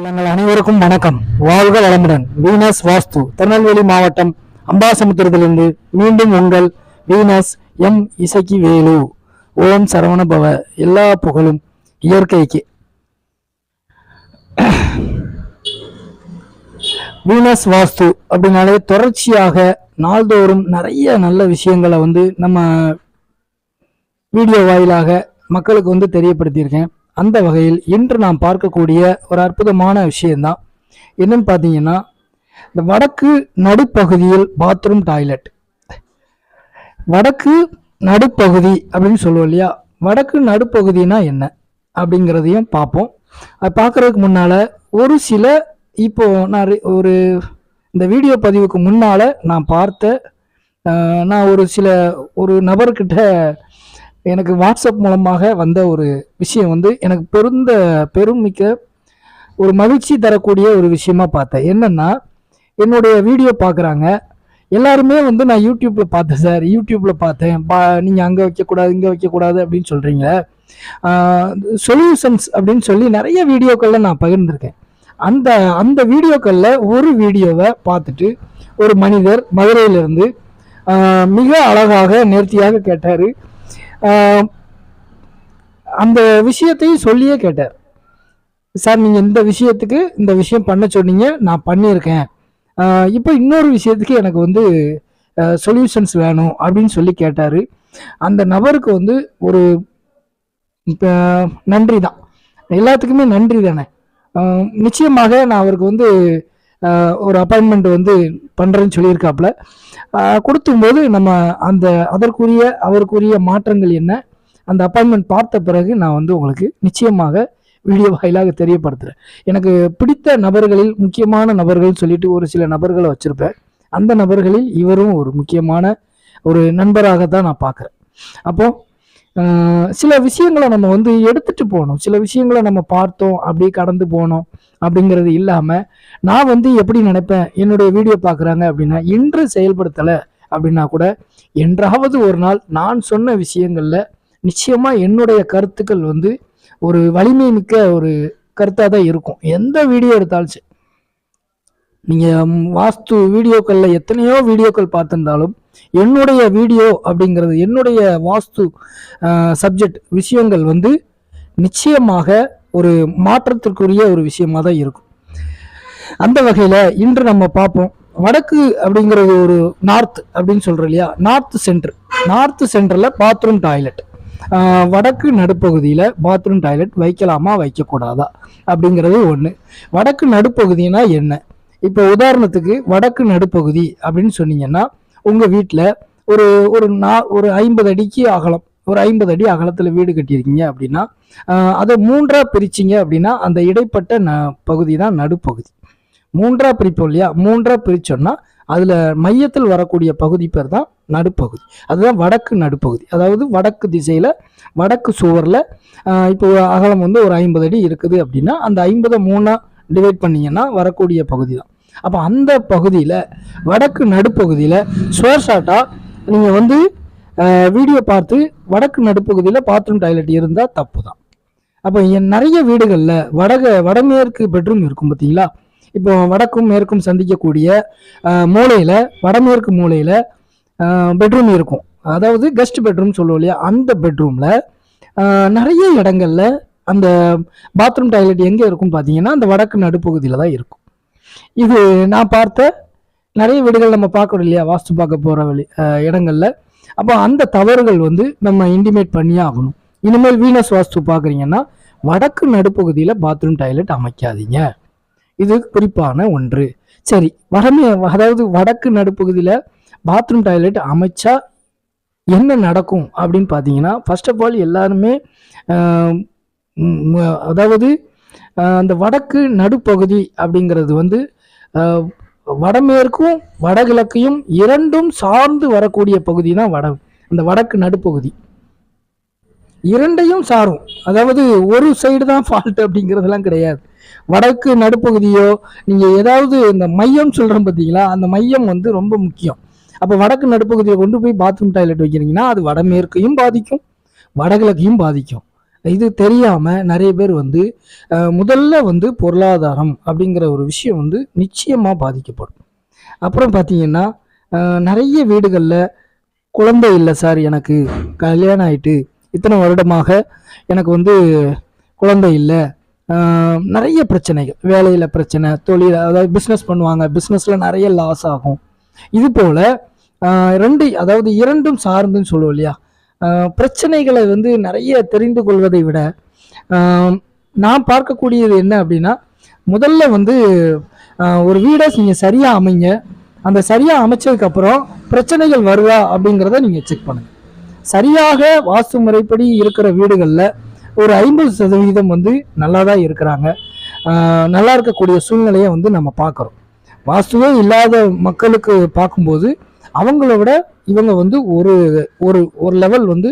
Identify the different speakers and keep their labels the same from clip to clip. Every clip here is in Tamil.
Speaker 1: உள்ளங்கள் அனைவருக்கும் வணக்கம். வாழ்க வளமுடன். வீனஸ் வாஸ்து திருநெல்வேலி மாவட்டம் அம்பாசமுத்திரத்திலிருந்து மீண்டும் உங்கள் வீனஸ் எம் இசக்கி வேலு ஓம் சரவண பவ எல்லா புகழும் இயற்கைக்கு. வீனஸ் வாஸ்து அப்படின்னாலே தொடர்ச்சியாக நாள்தோறும் நிறைய நல்ல விஷயங்களை வந்து நம்ம வீடியோ வாயிலாக மக்களுக்கு வந்து தெரியப்படுத்தியிருக்கேன். அந்த வகையில் இன்று நாம் பார்க்கக்கூடிய ஒரு அற்புதமான விஷயம்தான். என்னன்னு பார்த்தீங்கன்னா இந்த வடக்கு நடுப்பகுதியில் பாத்ரூம் டாய்லெட் வடக்கு நடுப்பகுதி அப்படின்னு சொல்லுவோம் இல்லையா? வடக்கு நடுப்பகுதினா என்ன அப்படிங்கிறதையும் பார்ப்போம். அது பார்க்குறதுக்கு முன்னால் ஒரு சில இப்போ நான் ஒரு இந்த வீடியோ பதிவுக்கு முன்னால் நான் பார்த்த நான் ஒரு சில ஒரு நபர்கிட்ட எனக்கு வாட்ஸ்அப் மூலமாக வந்த ஒரு விஷயம் வந்து எனக்கு பெருந்த பெருமிக்க ஒரு மகிழ்ச்சி தரக்கூடிய ஒரு விஷயமா பார்த்தேன். என்னன்னா என்னுடைய வீடியோ பார்க்குறாங்க எல்லாருமே வந்து நான் யூடியூப்பில் பார்த்தேன் சார். யூடியூப்பில் பார்த்தேன். பா நீங்கள் அங்கே வைக்கக்கூடாது இங்கே வைக்கக்கூடாது அப்படின்னு சொல்கிறீங்க சொல்யூஷன்ஸ் அப்படின்னு சொல்லி நிறைய வீடியோக்களில் நான் பகிர்ந்திருக்கேன். அந்த அந்த வீடியோக்களில் ஒரு வீடியோவை பார்த்துட்டு ஒரு மனிதர் மதுரையிலிருந்து மிக அழகாக நேர்த்தியாக கேட்டார். அந்த விஷயத்தையும் சொல்லியே கேட்டார். சார் நீங்கள் இந்த விஷயத்துக்கு இந்த விஷயம் பண்ண சொன்னீங்க நான் பண்ணியிருக்கேன். இப்போ இன்னொரு விஷயத்துக்கு எனக்கு வந்து சொல்யூஷன்ஸ் வேணும் அப்படின்னு சொல்லி கேட்டார். அந்த நபருக்கு வந்து ஒரு இப்போ நன்றி தான் எல்லாத்துக்குமே நன்றி தானே நிச்சயமாக நான் அவருக்கு வந்து ஒரு அப்பாயின்மெண்ட் வந்து பண்ணுறேன்னு சொல்லியிருக்காப்புல. கொடுத்தும்போது நம்ம அந்த அதற்குரிய அவருக்குரிய மாற்றங்கள் என்ன? அந்த அப்பாயின்மெண்ட் பார்த்த பிறகு நான் வந்து உங்களுக்கு நிச்சயமாக வீடியோ வாயிலாக தெரியப்படுத்துகிறேன் எனக்கு பிடித்த நபர்களில் முக்கியமான நபர்கள் சொல்லிட்டு ஒரு சில நபர்களை வச்சுருப்பேன். அந்த நபர்களில் இவரும் ஒரு முக்கியமான ஒரு நண்பராக தான் நான் பார்க்குறேன். அப்போது சில விஷயங்களை நம்ம வந்து எடுத்துட்டு போகணும். சில விஷயங்களை நம்ம பார்த்தோம் அப்படியே கடந்து போனோம் அப்படிங்கிறது இல்லாமல் நான் வந்து எப்படி நினைப்பேன் என்னுடைய வீடியோ பார்க்குறாங்க அப்படின்னா இன்று செயல்படுத்தலை அப்படின்னா கூட என்றாவது ஒரு நாள் நான் சொன்ன விஷயங்களில் நிச்சயமாக என்னுடைய கருத்துக்கள் வந்து ஒரு வலிமை மிக்க ஒரு கருத்தாக தான் இருக்கும். எந்த வீடியோ எடுத்தாலும் சரி. நீங்கள் வாஸ்து வீடியோக்களில் எத்தனையோ வீடியோக்கள் பார்த்துருந்தாலும் என்னுடைய வீடியோ அப்படிங்கிறது என்னுடைய வாஸ்து சப்ஜெக்ட் விஷயங்கள் வந்து நிச்சயமாக ஒரு மாற்றத்திற்குரிய ஒரு விஷயமா தான் இருக்கும். அந்த வகையில் இன்று நம்ம பார்ப்போம். வடக்கு அப்படிங்கிறது ஒரு நார்த் அப்படின்னு சொல்கிறோம் இல்லையா? நார்த் சென்டர் நார்த் சென்டரில் பாத்ரூம் டாய்லெட் வடக்கு நடுப்பகுதியில் பாத்ரூம் டாய்லெட் வைக்கலாமா வைக்கக்கூடாதா அப்படிங்கிறது ஒன்று வடக்கு நடுப்பகுதினா என்ன? இப்போ உதாரணத்துக்கு வடக்கு நடுப்பகுதி அப்படின்னு சொன்னீங்கன்னா உங்கள் வீட்டில் ஒரு ஒரு நா ஒரு ஐம்பது அடிக்கு அகலம் ஒரு ஐம்பது அடி அகலத்தில் வீடு கட்டியிருக்கீங்க அப்படின்னா அதை மூன்றாக பிரிச்சிங்க அப்படின்னா அந்த இடைப்பட்ட ந பகுதி தான் நடுப்பகுதி. மூன்றாக பிரிப்போம் இல்லையா? மூன்றாக பிரிச்சோம்னா அதில் மையத்தில் வரக்கூடிய பகுதி பேர் தான் நடுப்பகுதி. அதுதான் வடக்கு நடுப்பகுதி. அதாவது வடக்கு திசையில் வடக்கு சுவரில் இப்போ அகலம் வந்து ஒரு ஐம்பது அடி இருக்குது அப்படின்னா அந்த ஐம்பதை மூணாக டிவைட் பண்ணீங்கன்னா வரக்கூடிய பகுதி தான் அப்போ அந்த பகுதியில் வடக்கு நடுப்பகுதியில் ஸ்வேர் ஷாட்டாக நீங்கள் வந்து வீடியோ பார்த்து வடக்கு நடுப்பகுதியில் பாத்ரூம் டாய்லெட் இருந்தால் தப்பு தான் அப்போ என் நிறைய வீடுகளில் வடக வடமேற்கு பெட்ரூம் இருக்கும் பார்த்தீங்களா இப்போ வடக்கும் மேற்கும் சந்திக்கக்கூடிய மூலையில் வடமேற்கு மூலையில் பெட்ரூம் இருக்கும். அதாவது கெஸ்ட் பெட்ரூம் சொல்லுவோம் இல்லையா? அந்த பெட்ரூமில் நிறைய இடங்களில் அந்த பாத்ரூம் டாய்லெட் எங்கே இருக்கும் பார்த்தீங்கன்னா அந்த வடக்கு நடுப்பகுதியில் தான் இருக்கும். இது நான் பார்த்த நிறைய வீடுகள் நம்ம பார்க்கணும் இல்லையா? வாஸ்து பார்க்க போகிற வழி இடங்களில். அப்போ அந்த தவறுகள் வந்து நம்ம இன்டிமேட் பண்ணியே ஆகணும். இனிமேல் வீனஸ் வாஸ்து பார்க்குறீங்கன்னா வடக்கு நடுப்பகுதியில் பாத்ரூம் டாய்லெட் அமைக்காதீங்க. இது குறிப்பான ஒன்று. சரி வடமே அதாவது வடக்கு நடுப்பகுதியில் பாத்ரூம் டாய்லெட் அமைச்சா என்ன நடக்கும் அப்படின்னு பார்த்தீங்கன்னா ஃபர்ஸ்ட் ஆஃப் ஆல் எல்லாருமே அதாவது அந்த வடக்கு நடுப்பகுதி அப்படிங்கிறது வந்து வடமேற்கும் வடகிழக்கையும் இரண்டும் சார்ந்து வரக்கூடிய பகுதி தான் வட அந்த வடக்கு நடுப்பகுதி. இரண்டையும் சாரும். அதாவது ஒரு சைடு தான் ஃபால்ட் அப்படிங்கிறதெல்லாம் கிடையாது. வடக்கு நடுப்பகுதியோ நீங்கள் ஏதாவது இந்த மையம் சொல்கிறோம் பார்த்தீங்களா அந்த மையம் வந்து ரொம்ப முக்கியம். அப்போ வடக்கு நடுப்பகுதியை கொண்டு போய் பாத்ரூம் டாய்லெட் வைக்கிறீங்கன்னா அது வடமேற்கையும் பாதிக்கும் வடகிழக்கையும் பாதிக்கும். இது தெரியாமல் நிறைய பேர் வந்து முதல்ல வந்து பொருளாதாரம் அப்படிங்கிற ஒரு விஷயம் வந்து நிச்சயமாக பாதிக்கப்படும். அப்புறம் பார்த்தீங்கன்னா நிறைய வீடுகளில் குழந்தை இல்லை சார் எனக்கு கல்யாணம் ஆயிட்டு இத்தனை வருடமாக எனக்கு வந்து குழந்தை இல்லை. நிறைய பிரச்சனைகள் வேலையில் பிரச்சனை தொழில் அதாவது பிஸ்னஸ் பண்ணுவாங்க பிஸ்னஸில் நிறைய லாஸ் ஆகும். இது போல் ரெண்டு அதாவது இரண்டும் சார்ந்துன்னு சொல்லுவோம் இல்லையா? பிரச்சனைகளை வந்து நிறைய தெரிந்து கொள்வதை விட நான் பார்க்கக்கூடியது என்ன அப்படின்னா முதல்ல வந்து ஒரு வீடை நீங்கள் சரியாக அமைங்க. அந்த சரியாக அமைச்சதுக்கப்புறம் பிரச்சனைகள் வருதா அப்படிங்கிறத நீங்கள் செக் பண்ணுங்கள் சரியாக வாஸ்து முறைப்படி இருக்கிற வீடுகளில் ஒரு ஐம்பது சதவீதம் வந்து நல்லா தான் இருக்கிறாங்க நல்லா இருக்கக்கூடிய சூழ்நிலையை வந்து நம்ம பார்க்குறோம். வாஸ்துவே இல்லாத மக்களுக்கு பார்க்கும்போது அவங்கள விட இவங்க வந்து ஒரு ஒரு ஒரு லெவல் வந்து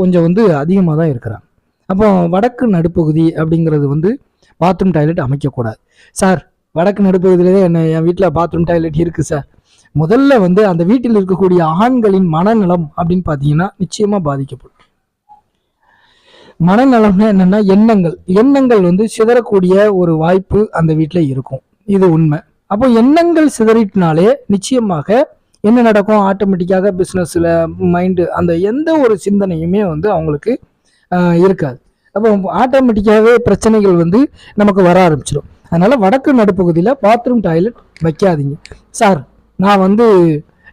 Speaker 1: கொஞ்சம் வந்து அதிகமாக தான் இருக்கிறாங்க. அப்போ வடக்கு நடுப்பகுதி அப்படிங்கிறது வந்து பாத்ரூம் டாய்லெட் அமைக்கக்கூடாது. சார் வடக்கு நடுப்பகுதியிலே என்ன என் வீட்டில் பாத்ரூம் டாய்லெட் இருக்குது சார் முதல்ல வந்து அந்த வீட்டில் இருக்கக்கூடிய ஆண்களின் மனநலம் அப்படின்னு பார்த்தீங்கன்னா நிச்சயமாக பாதிக்கப்படும். மனநலம்னா என்னென்னா எண்ணங்கள். எண்ணங்கள் வந்து சிதறக்கூடிய ஒரு வாய்ப்பு அந்த வீட்டில் இருக்கும். இது உண்மை. அப்போ எண்ணங்கள் சிதறிட்டினாலே நிச்சயமாக என்ன நடக்கும் ஆட்டோமேட்டிக்காக பிஸ்னஸில் மைண்டு அந்த எந்த ஒரு சிந்தனையுமே வந்து அவங்களுக்கு இருக்காது. அப்போ ஆட்டோமேட்டிக்காகவே பிரச்சனைகள் வந்து நமக்கு வர ஆரம்பிச்சிடும் அதனால் வடக்கு நடுப்பகுதியில் பாத்ரூம் டாய்லெட் வைக்காதீங்க. சார் நான் வந்து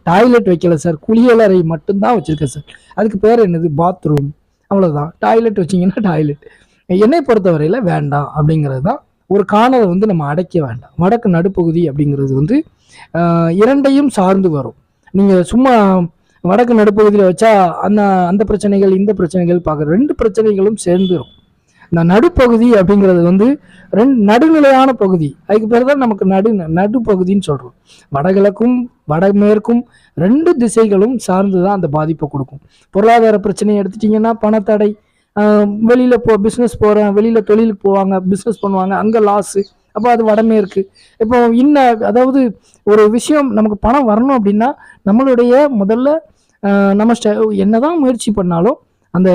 Speaker 1: டாய்லெட் வைக்கல சார் குளியலறை மட்டும்தான் வச்சுருக்கேன் சார் அதுக்கு பேர் என்னது? பாத்ரூம் அவ்வளோதான் டாய்லெட் வச்சிங்கன்னா டாய்லெட் என்னை பொறுத்தவரையில் வேண்டாம் அப்படிங்கிறது தான் ஒரு காணலை வந்து நம்ம அடைக்க வேண்டாம். வடக்கு நடுப்பகுதி அப்படிங்கிறது வந்து இரண்டையும் சார்ந்து வரும். நீங்கள் சும்மா வடக்கு நடுப்பகுதியில் வச்சா அந்த அந்த பிரச்சனைகள் இந்த பிரச்சனைகள் பார்க்குற ரெண்டு பிரச்சனைகளும் சேர்ந்துரும். இந்த நடுப்பகுதி அப்படிங்கிறது வந்து ரெண்டு நடுநிலையான பகுதி. அதுக்கு பேர் தான் நமக்கு நடு நடுப்பகுதின்னு சொல்கிறோம் வடகிழக்கும் வடமேற்கும் ரெண்டு திசைகளும் சார்ந்து தான் அந்த பாதிப்பை கொடுக்கும். பொருளாதார பிரச்சனையை எடுத்துட்டிங்கன்னா பணத்தடை வெளியில் போ பிஸ்னஸ் போகிறேன் வெளியில் தொழிலுக்கு போவாங்க. பிஸ்னஸ் பண்ணுவாங்க. அங்கே லாஸு அப்போ அது வடமேற்கு இப்போ இன்ன அதாவது ஒரு விஷயம் நமக்கு பணம் வரணும் அப்படின்னா நம்மளுடைய முதல்ல நம்ம ஸ்ட என்னதான் முயற்சி பண்ணாலும் அந்த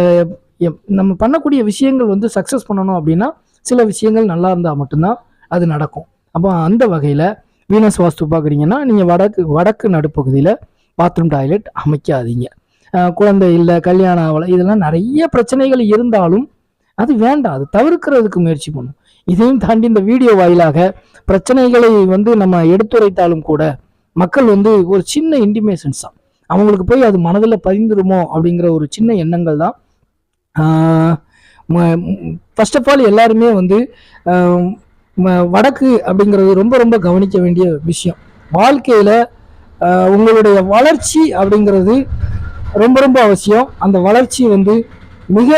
Speaker 1: எப்- நம்ம பண்ணக்கூடிய விஷயங்கள் வந்து சக்ஸஸ் பண்ணணும் அப்படின்னா சில விஷயங்கள் நல்லா இருந்தால் மட்டும்தான் அது நடக்கும். அப்போ அந்த வகையில் வீனஸ் வாஸ்து பார்க்குறீங்கன்னா நீங்கள் வடக்கு வடக்கு நடுப்பகுதியில் பாத்ரூம் டாய்லெட் அமைக்காதீங்க. குழந்தை இல்லை கல்யாணம் ஆகலை இதெல்லாம் நிறைய பிரச்சனைகள் இருந்தாலும் அது வேண்டாம் அது தவிர்க்கிறதுக்கு முயற்சி பண்ணும். இதையும் தாண்டி இந்த வீடியோ வாயிலாக பிரச்சனைகளை வந்து நம்ம எடுத்துரைத்தாலும் கூட மக்கள் வந்து ஒரு சின்ன இன்டிமேஷன்ஸ் தான். அவங்களுக்கு போய் அது மனதில் பதிந்துருமோ அப்படிங்கிற ஒரு சின்ன எண்ணங்கள் தான். ஃபர்ஸ்ட் ஆஃப் ஆல் எல்லாருமே வந்து ம- வடக்கு அப்படிங்கிறது ரொம்ப ரொம்ப கவனிக்க வேண்டிய விஷயம். வாழ்க்கையில் உங்களுடைய வளர்ச்சி அப்படிங்கிறது ரொம்ப ரொம்ப அவசியம். அந்த வளர்ச்சி வந்து மிக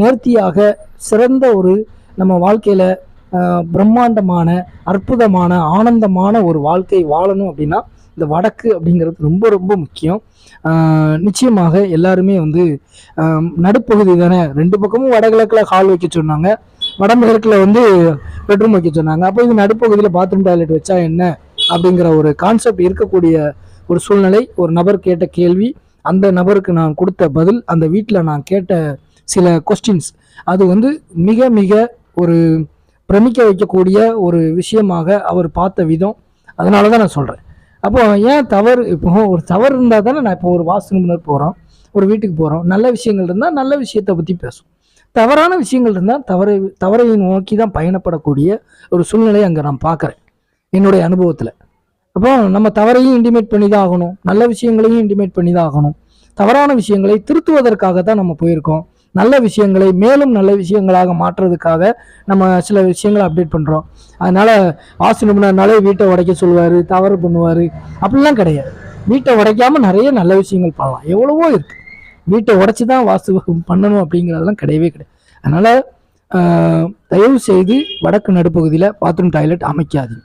Speaker 1: நேர்த்தியாக சிறந்த ஒரு நம்ம வாழ்க்கையில் பிரம்மாண்டமான அற்புதமான ஆனந்தமான ஒரு வாழ்க்கை வாழணும் அப்படின்னா இந்த வடக்கு அப்படிங்கிறது ரொம்ப ரொம்ப முக்கியம். நிச்சயமாக எல்லாருமே வந்து நடுப்பகுதி தானே ரெண்டு பக்கமும் வடகிழக்கில் ஹால் வைக்க சொன்னாங்க. வடமிழக்கில் வந்து பெட்ரூம் வைக்க சொன்னாங்க. அப்போ இது நடுப்பகுதியில் பாத்ரூம் டாய்லெட் வச்சா என்ன? அப்படிங்கிற ஒரு கான்செப்ட் இருக்கக்கூடிய ஒரு சூழ்நிலை ஒரு நபர் கேட்ட கேள்வி. அந்த நபருக்கு நான் கொடுத்த பதில் அந்த வீட்டில் நான் கேட்ட சில கொஸ்டின்ஸ் அது வந்து மிக மிக ஒரு பிரமிக்க வைக்கக்கூடிய ஒரு விஷயமாக அவர் பார்த்த விதம். அதனால தான் நான் சொல்கிறேன் அப்போ ஏன் தவறு இப்போ ஒரு தவறு இருந்தால் தானே நான் இப்போ ஒரு வாஸ்து நிபுணர் போகிறோம் ஒரு வீட்டுக்கு போகிறோம் நல்ல விஷயங்கள் இருந்தால் நல்ல விஷயத்தை பற்றி பேசும் தவறான விஷயங்கள் இருந்தால் தவறை தவறை நோக்கி தான் பயணப்படக்கூடிய ஒரு சூழ்நிலையை அங்கே நான் பார்க்குறேன் என்னுடைய அனுபவத்தில். அப்போ நம்ம தவறையும் இன்டிமேட் பண்ணி தான் ஆகணும் நல்ல விஷயங்களையும் இன்டிமேட் பண்ணி தான் ஆகணும் தவறான விஷயங்களை திருத்துவதற்காக தான் நம்ம போயிருக்கோம். நல்ல விஷயங்களை மேலும் நல்ல விஷயங்களாக மாற்றுறதுக்காக நம்ம சில விஷயங்களை அப்டேட் பண்ணுறோம் அதனால் வாஸ்து நிபுணர்னாலே வீட்டை உடைக்க சொல்லுவார் தவறு பண்ணுவார். அப்படிலாம் கிடையாது. வீட்டை உடைக்காமல் நிறைய நல்ல விஷயங்கள் பண்ணலாம். எவ்வளவோ இருக்குது வீட்டை உடைச்சி தான் வாஸ்து பண்ணணும் அப்படிங்கிறதெல்லாம் கிடையவே கிடையாது. அதனால் தயவு செய்து வடக்கு நடுப்பகுதியில் பாத்ரூம் டாய்லெட் அமைக்காதீங்க.